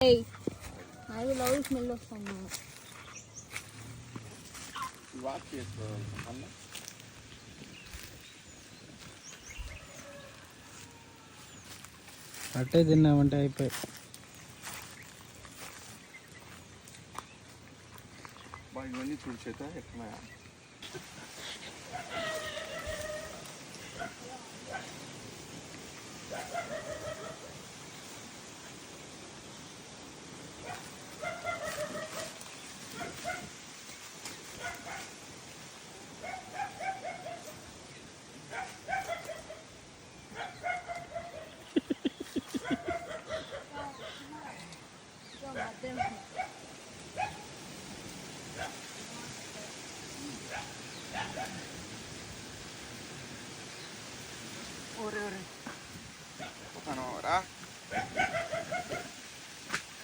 ఏయ్ అది love smell వస్తుంది వాచ్ చేసుకోవాలి అన్న అట్టే తిన్నామంటే అయిపోయి. ఇవన్నీ చూడు చేత ఎట్లా?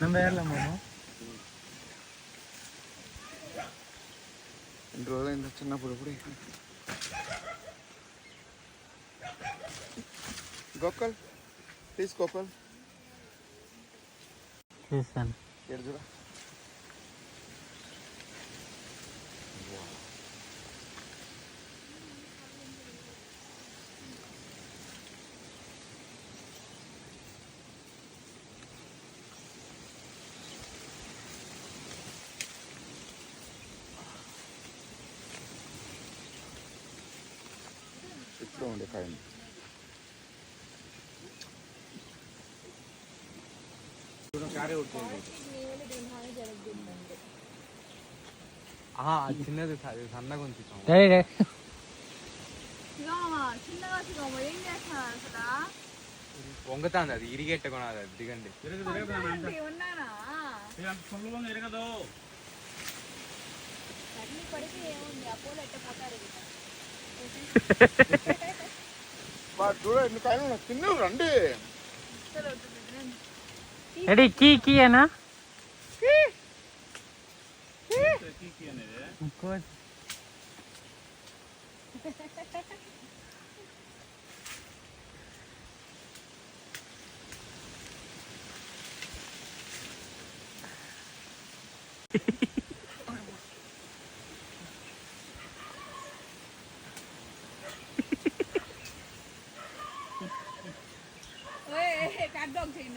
நம்ம ஏறலாம் போனோம் రెండు రోజులైంది చిన్నప్పుడు ఇప్పుడు గొక్కల్ ప్లీజ్ గొక్కల్ చేస్తాను ఎడుచురా ఇప్పుడు ఉండే కాయండి చిన్నది సన్నగా ఉంచుతాం వంగుతాంది అది ఇరిగెట్ట కొనాలి అది దిగండి ఏముంది అపోలో ఎట్ట పోతారు చూడ ఎన్ని కాయలు ఉన్నాయి తిన్నావు రండి డాడీ కీ కీ అనా ఇంకో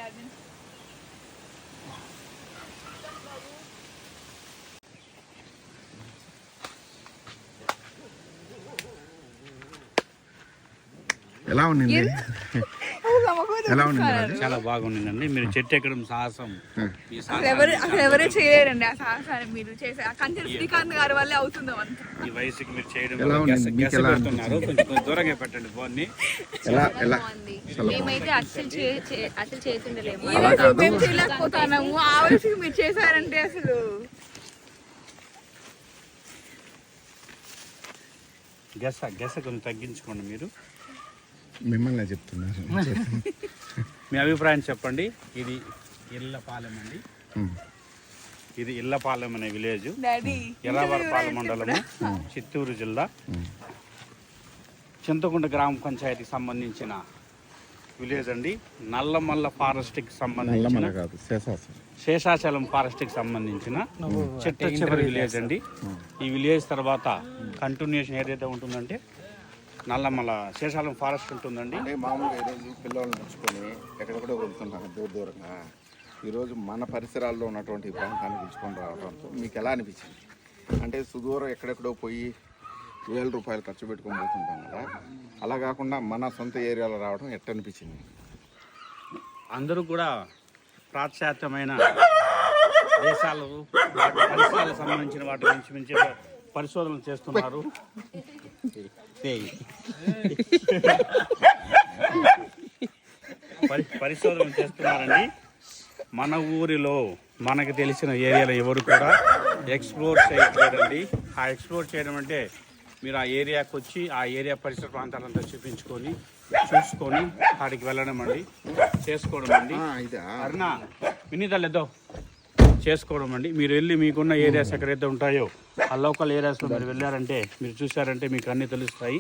కడ్డాం చేయండి అది ఎలా ఉండింది ఎలా ఉండింది? చాలా బాగుండిందండి. మీరు చెట్టు ఎక్కడం సాహసం ఈ సాహసం ఎవరు చేయలేరండి ఆ సాహసాన్ని మీరు చేసే ఆ కంచెల శ్రీకాంత్ గారి వల్లే అవుతుంది ఈ వయసుకి మీరు చేయడం పెడుతున్నారు. కొంచెం దూరంగా పెట్టండి ఫోన్ని. ఎలా ఎలా మేమైతే అసలు అసలు చేతుండలేము. మేము చేయలేకపోతున్నాము. ఆ వయసుకి మీరు చేశారంటే అసలు. గెస్ గెస్ కొంచెం తగ్గించుకోండి మీరు. మిమ్మల్ని చెప్తున్నారు మీ అభిప్రాయం చెప్పండి. ఇది ఇళ్ళపాలెం అండి. ఇది ఇళ్ళపాలెం అనే విలేజ్. ఎర్రావరపాలెం మండలము చిత్తూరు జిల్లా. చింతకుంట గ్రామ పంచాయతీకి సంబంధించిన విలేజ్ అండి. నల్లమల్ల ఫారెస్ట్కి సంబంధించిన శేషాచలం. ఫారెస్ట్కి సంబంధించిన చిట్ట చివరి విలేజ్ అండి. ఈ విలేజ్ తర్వాత కంటిన్యూషన్ ఏదైతే ఉంటుందంటే నల్లమల శేషాచలం ఫారెస్ట్ ఉంటుందండి. అంటే మామూలుగా ఈరోజు పిల్లల్ని తెచ్చుకొని ఎక్కడెక్కడో వెళ్తున్నాను దూర దూరంగా. ఈరోజు మన పరిసరాల్లో ఉన్నటువంటి ప్రాంతాన్ని పిలుచుకొని రావడంతో మీకు ఎలా అనిపించింది? అంటే సుదూరం ఎక్కడెక్కడో పోయి వేల రూపాయలు ఖర్చు పెట్టుకొని పోతుంటాం కదా. అలా కాకుండా మన సొంత ఏరియాలో రావడం ఎట్ట అనిపించింది అందరూ కూడా పాశ్చాత్యమైన దేశాలు పరిసరాలకు సంబంధించిన వాటి గురించి మించి పరిశోధనలు చేస్తున్నారు. ఏయ్. పరి పరిశోధనలు చేస్తున్నారండి. మన ఊరిలో మనకు తెలిసిన ఏరియాలో ఎవరు కూడా ఎక్స్ప్లోర్ చేయట్లేదండి. ఆ ఎక్స్ప్లోర్ చేయడం అంటే మీరు ఆ ఏరియాకి వచ్చి ఆ ఏరియా పరిసర ప్రాంతాలంతా చూపించుకొని చూసుకొని ఆడికి వెళ్ళడం అండి. చేసుకోవడం అండి. అరుణ వినీతలేదో చేసుకోవడం అండి. మీరు వెళ్ళి మీకున్న ఏరియాస్ ఎక్కడైతే ఉంటాయో ఆ లోకల్ ఏరియాస్లో మీరు వెళ్ళారంటే మీరు చూసారంటే మీకు అన్నీ తెలుస్తాయి.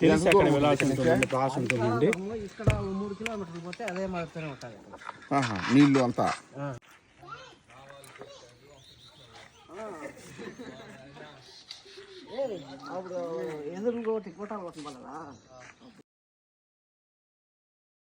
తెలిసి అక్కడ వెళ్ళాల్సి ఉంటుంది ఆశ ఉంటుందండి ఇక్కడ మూడు కిలోమీటర్లు పోతే అదే మారుతూనే ఉంటాయి ఆహా నీళ్ళు అంతా. ఎదురు కొట్టి కొట్టాలి కొట్టబడదా